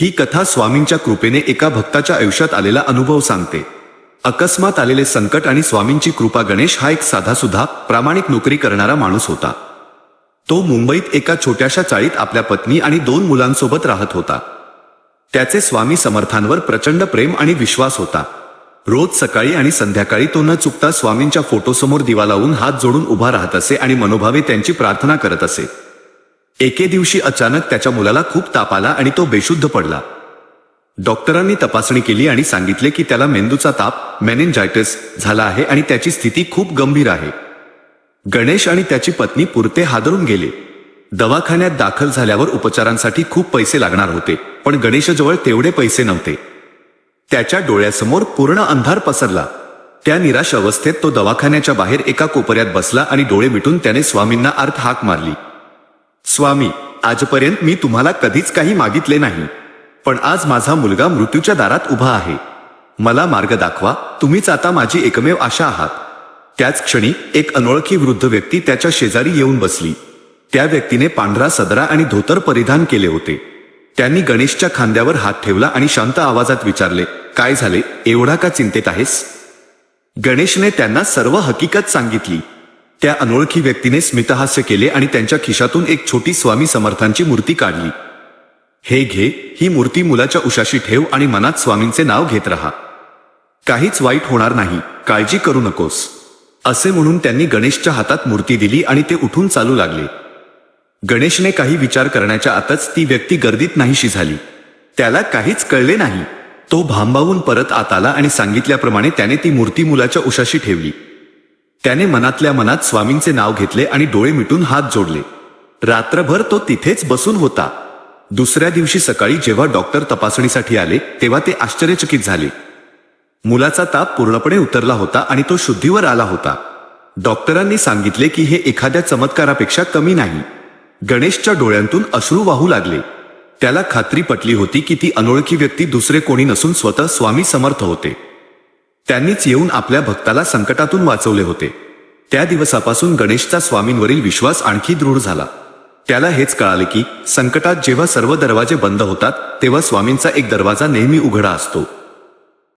ही कथा स्वामींच्या कृपेने एका भक्ताच्या आयुष्यात आलेला अनुभव सांगते. अकस्मात आलेले संकट आणि स्वामींची कृपा गणेश हा एक साधासुधा प्रामाणिक नोकरी करणारा माणूस होता. तो मुंबईत एका छोट्याशा चाळीत आपल्या पत्नी आणि दोन मुलांसोबत राहत होता. त्याचे स्वामी समर्थांवर प्रचंड प्रेम आणि विश्वास होता. रोज सकाळी आणि संध्याकाळी तो न चुकता स्वामींच्या फोटोसमोर दिवा लावून हात जोडून उभा राहत असे आणि मनोभावे त्यांची प्रार्थना करत असे. एके दिवशी अचानक त्याच्या मुलाला खूप ताप आला आणि तो बेशुद्ध पडला. डॉक्टरांनी तपासणी केली आणि सांगितले की त्याला मेंदूचा ताप मेनेंजायटिस झाला आहे आणि त्याची स्थिती खूप गंभीर आहे. गणेश आणि त्याची पत्नी पुरते हादरून गेले. दवाखान्यात दाखल झाल्यावर उपचारांसाठी खूप पैसे लागणार होते पण गणेशजवळ तेवढे पैसे नव्हते. त्याच्या डोळ्यासमोर पूर्ण अंधार पसरला. त्या निराश अवस्थेत तो दवाखान्याच्या बाहेर एका कोपऱ्यात बसला आणि डोळे मिटून त्याने स्वामींना अर्थ हाक मारली. स्वामी आजपर्यंत मी तुम्हाला कधीच काही मागितले नाही. पण आज माझा मुलगा मृत्यूच्या दारात उभा आहे. मला मार्ग दाखवा तुम्हीच आता माझी एकमेव आशा आहात. त्याच क्षणी एक अनोळखी वृद्ध व्यक्ती त्याच्या शेजारी येऊन बसली. त्या व्यक्तीने पांढरा सदरा आणि धोतर परिधान केले होते. त्यांनी गणेशच्या खांद्यावर हात ठेवला आणि शांत आवाजात विचारले काय झाले? एवढा का चिंतेत आहेस? गणेशने त्यांना सर्व हकीकत सांगितली. त्या अनोळखी व्यक्तीने स्मितहास्य केले आणि त्यांच्या खिशातून एक छोटी स्वामी समर्थांची मूर्ती काढली. हे घे ही मूर्ती मुलाच्या उशाशी ठेव आणि मनात स्वामींचे नाव घेत राहा. काहीच वाईट होणार नाही काळजी करू नकोस. असे म्हणून त्यांनी गणेशच्या हातात मूर्ती दिली आणि ते उठून चालू लागले. गणेशने काही विचार करण्याच्या आतच ती व्यक्ती गर्दीत नाहीशी झाली. त्याला काहीच कळले नाही. तो भांबावून परत आत आला आणि सांगितल्याप्रमाणे त्याने ती मूर्ती मुलाच्या उशाशी ठेवली. त्याने मनातल्या मनात स्वामींचे नाव घेतले आणि डोळे मिटून हात जोडले. रात्रभर तो तिथेच बसून होता. दुसऱ्या दिवशी सकाळी जेव्हा डॉक्टर तपासणीसाठी आले तेव्हा ते आश्चर्यचकित झाले. मुलाचा ताप पूर्णपणे उतरला होता आणि तो शुद्धीवर आला होता. डॉक्टरांनी सांगितले की हे एखाद्या चमत्कारापेक्षा कमी नाही. गणेशच्या डोळ्यांतून अश्रू वाहू लागले. त्याला खात्री पटली होती की ती अनोळखी व्यक्ती दुसरे कोणी नसून स्वतः स्वामी समर्थ होते. त्यांनीच येऊन आपल्या भक्ताला संकटातून वाचवले होते. त्या दिवसापासून गणेशचा स्वामींवरील विश्वास आणखी दृढ झाला. त्याला हेच कळाले की संकटात जेव्हा सर्व दरवाजे बंद होतात तेव्हा स्वामींचा एक दरवाजा नेहमी उघडा असतो.